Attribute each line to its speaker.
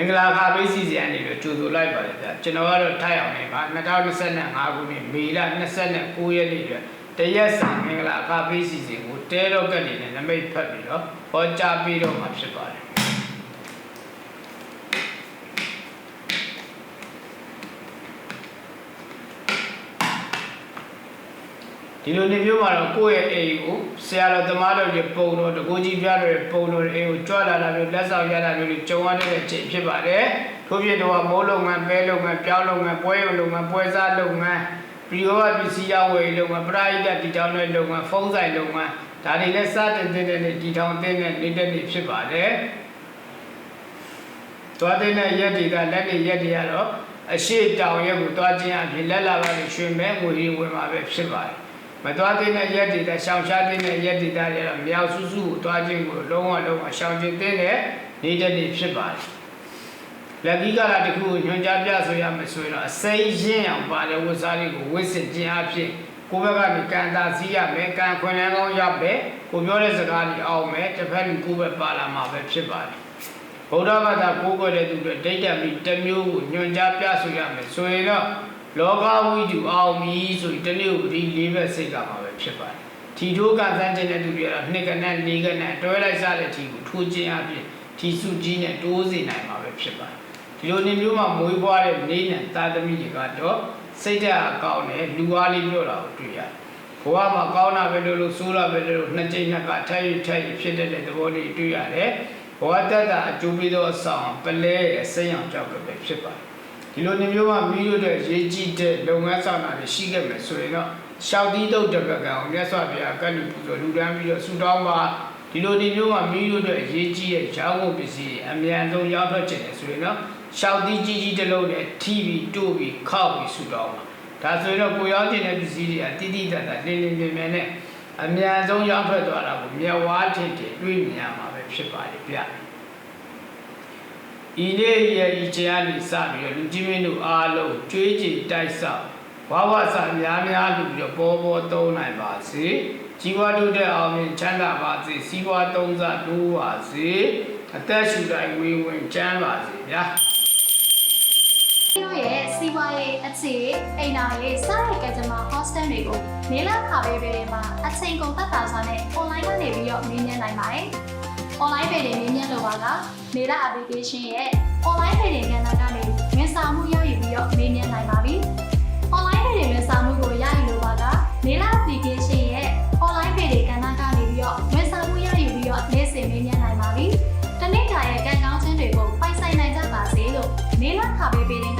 Speaker 1: င်္ဂလာခါပေးစီစဉ်အနေနဲ့ကြိုဆိုလိုက်ပါတယ်ဗျာကျွန်တော်ကတော့ထိုက်အောင်နေပါ2025ခုနှစ်မေလ29ရက်နေ့အတွက်တရက်စာမင်္ဂလာခါပေးစီစဉ်ကိုတဲတော့ကက်နေနဲ့နမိတ်ဖတ်ပြီးတော့ဟောကြားပြီးတော့မှာဖြစ်ပါတယ် ဒီလိုနေမျိုးမှာတော့ကိုယ့်ရဲ့အိမ်ကိုဆရာတော်သမားတော်ရဲ့ပုံတော်တကူကြီးပြတော်ရဲ့ပုံတော်အိမ်ကိုကြွလာတာမျိုးလက်ဆောင်ရတာမျိုးတွေကြုံရတဲ့အချိန်ဖြစ်ပါတယ်ထို့ဖြစ်တော့မိုးလုံငန်းပဲလုံငန်းပြောင်းလုံငန်းပွဲရုံလုံငန်းပွဲစားလုံငန်းပြီးတော့ပစ္စည်းရောက်ဝယ်လုံငန်းပရိဒတ်တီထောင်တဲ့လုံငန်းဖုန်းဆိုင်လုံငန်းဒါတွေလည်းစတင်တဲ့နေ့တီထောင်တဲ့နေ့နေတဲ့နေ့ဖြစ်ပါတယ်သွားတဲ့နေ့ရက်တွေကလက်တွေရက်တွေကတော့အရှိတောင်ရက်ကိုသွားခြင်းအဖြစ်လက်လာပါလို့ရွှေမဲငွေရင်းဝင်မှာပဲဖြစ်ပါတယ် မသွားသေးတဲ့ရက်တွေရှောင်ရှားသေးတဲ့ရက်တွေတွေကတော့မြောက်စုစုကိုသွားခြင်းကိုလုံးဝလုံးဝရှောင်ကျင်တဲ့နေတဲ့နေ့ဖြစ်ပါတယ်လက်ကြီးကလာတခုကိုညွှန်ကြားပြဆိုရမယ်ဆိုရင်တော့အစိမ်းရင်းအောင်ပါတဲ့ဝတ်စားလေးကိုဝတ်ဆင်ခြင်းအဖြစ်ကိုယ့်ဘက်ကနေကံတာစည်းရမယ်ကံခွင်လန်းကောင်းရမယ်ကိုပြောတဲ့စကားကြီးအောင်မယ်တစ်ဖက်လူကိုယ့်ဘက်ပါလာမှာပဲဖြစ်ပါတယ်ဗုဒ္ဓဘာသာကိုးကွယ်တဲ့သူတွေဒိဋ္ဌမိတစ်မျိုးကိုညွှန်ကြားပြဆိုရမယ်ဆိုရင်တော့ လောကဝိတုအောင်ပြီဆိုရင်တနေ့ကိုဒီလေးဘက်စိတ်ကမှာပဲဖြစ်ပါတယ်ထီထိုးကဆန်းခြင်းတဲ့သူတွေကတော့နှစ်ကနဲ့လေးကနဲ့တွဲလိုက်စားတဲ့ထီကိုထိုးခြင်းအပြင်ထီစုကြီးနဲ့တိုးစေနိုင်မှာပဲဖြစ်ပါတယ်ဒီလိုနေမျိုးမှာမွေးဖွားတဲ့နေနဲ့သာသမီတွေကတော့စိတ်ဓာတ်အကောင်းနဲ့လူအားလေးပြောတာကိုတွေ့ရတယ်ဘဝမှာကောင်းတာပဲလို့လို့ဆိုးတာပဲလို့လို့နှစ်ကြိမ်နှစ်ကထိုက်ရထိုက်ရဖြစ်တဲ့သဘောလေးတွေ့ရတယ်ဘဝတတ်တာအကျိုးပေးသောအဆောင်ပလဲရဲ့စိတ်အောင်ကြောက်ပဲဖြစ်ပါတယ် ဒီလိုနေမျိုးမှာမိတို့တဲ့ရေးကြည့်တဲ့လုပ်ငန်းဆောင်တာတွေရှိခဲ့မယ်ဆိုရင်တော့ရှောက်တီးတုတ်တပကံကိုမြတ်စွာဘုရားကတ်လူပူဇော်လူတန်းပြီးတော့ဆူတောင်းပါဒီလိုနေမျိုးမှာမိတို့တဲ့ရေးကြည့်ရဲ့ရောင်းကုန်ပစ္စည်းအမြန်ဆုံးရောက်ထွက်ခြင်းလေဆိုရင်တော့ရှောက်တီးကြီးကြီးတစ်လုံးနဲ့ထိပြီးတို့ပြီးခောက်ပြီးဆူတောင်းပါဒါဆိုရင်တော့ကိုရောက်ခြင်းတဲ့ပစ္စည်းတွေကတိတိတတ်တာလင်းလင်းမြင်မြင်နဲ့အမြန်ဆုံးရောက်ထွက်သွားတာကိုမျက်ဝါးထင်ထင်တွေ့မြင်ရမှာပဲဖြစ်ပါလေဗျာ ဤနေ့ရဲ့ဤချာနေစပြီးတော့လူကြီးမင်းတို့အားလုံးကြွေးကြည်တိုက်ဆောက်ဝါဝဆာများများလူပြီးတော့ပေါ်ပေါ်သုံးနိုင်ပါစေជីវတုတဲ့အောင်မြင်ချမ်းသာပါစေစီးပွားသုံးစားတိုးပါစေအသက်ရှူတိုင်းဝေဝင်ချမ်းပါစေဗျာ
Speaker 2: တို့ရဲ့စီးပွားရေးအခြေအိမ်နာရေးစတဲ့ကကြမ္မာ hostel တွေကိုနေလာခါပေးပေးတွေမှာအချိန်ကုန်သက်သာစွာနဲ့ online ကနေပြီးတော့မြင်းမြန်းနိုင်ပါတယ်။ online trading မြင်မြင်လိုပါကမေလာ application ရဲ့ online trading ကဏ္ဍကနေဝန်ဆောင်မှုရယူပြီးတော့မေးမြန်းနိုင်ပါပြီ။ online trading ဝန်ဆောင်မှုကိုရယူလိုပါကမေလာ application ရဲ့ online trading ကဏ္ဍကနေပြီးတော့ဝန်ဆောင်မှုရယူပြီးတော့နေ့စဉ်မေးမြန်းနိုင်ပါပြီ။တနေ့တာရဲ့ကံကောင်းခြင်းတွေကိုပိုင်ဆိုင်နိုင်ကြပါစေလို့မေလာခါပေးပေးတဲ့